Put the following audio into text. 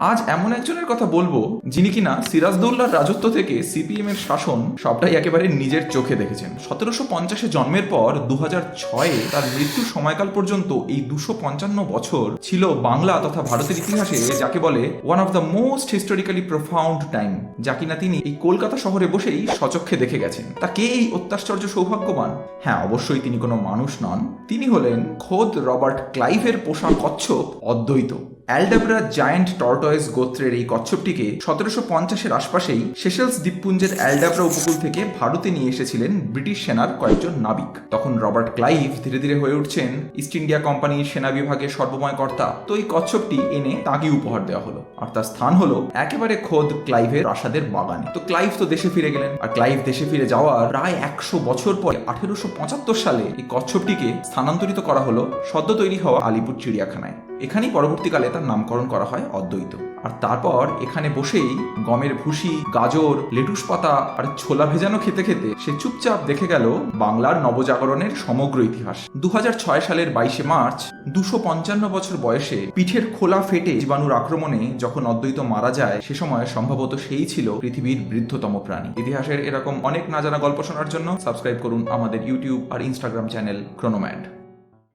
আজ এমন একজনের কথা বলব যিনি কিনা সিরাজদৌল্লার রাজত্ব থেকে সিপিএম এর শাসন সবটাই একেবারে নিজের চোখে দেখেছেন। সতেরোশো পঞ্চাশে জন্মের পর দু হাজার ছয়ে তার মৃত্যুর সময়কাল পর্যন্ত এই দুশো পঞ্চান্ন বছর ছিল বাংলা তথা ভারতের ইতিহাসে যাকে বলে one of the most historically profound time যা কিনা তিনি এই কলকাতা শহরে বসেই সচক্ষে দেখে গেছেন। তা কে এই অত্যাশ্চর্য সৌভাগ্যবান? হ্যাঁ অবশ্যই তিনি কোনো মানুষ নন। তিনি হলেন খোদ রবার্ট ক্লাইভের পোষা কচ্ছপ অদ্বৈত। অ্যালডাবরা জায়ান্ট টর্টয়েস গোত্রের এই কচ্ছপটিকে সতেরোশো পঞ্চাশের আশপাশেই সেশেলস দ্বীপপুঞ্জের অ্যালডাবরা উপকূল থেকে ভারতে নিয়ে এসেছিলেন ব্রিটিশ সেনার কয়েকজন নাবিক। তখন রবার্ট ক্লাইভ ধীরে ধীরে হয়ে উঠছেন ইস্ট ইন্ডিয়া কোম্পানির সেনা বিভাগের সর্বময় কর্তা। তো এই কচ্ছপটি এনে তাকে উপহার দেওয়া হলো। আর তার স্থান হলো একেবারে খোদ ক্লাইভের প্রাসাদের বাগানে। তো ক্লাইভ তো দেশে ফিরে গেলেন। আর ক্লাইভ দেশে ফিরে যাওয়ার প্রায় একশো বছর পরে আঠেরোশো পঁচাত্তর সালে এই কচ্ছপটিকে স্থানান্তরিত করা হলো সদ্য তৈরি হওয়া আলিপুর চিড়িয়াখানায়। এখানেই পরবর্তীকালে তার নামকরণ করা হয় অদ্বৈত। আর তারপর এখানে বসেই গমের ভুসি, গাজর, লেটুস পাতা আর ছোলা ভেজানো খেতে খেতে সে চুপচাপ দেখে গেল বাংলার নবজাগরণের সমগ্র ইতিহাস। দু হাজার ছয় সালের বাইশে মার্চ, দুশো পঞ্চান্ন বছর বয়সে পিঠের খোলা ফেটে জীবাণুর আক্রমণে যখন অদ্বৈত মারা যায়, সে সময় সম্ভবত সেই ছিল পৃথিবীর বৃদ্ধতম প্রাণী। ইতিহাসের এরকম অনেক না জানা গল্প শোনার জন্য সাবস্ক্রাইব করুন আমাদের ইউটিউব আর ইনস্টাগ্রাম চ্যানেল ক্রোনোম্যান্ড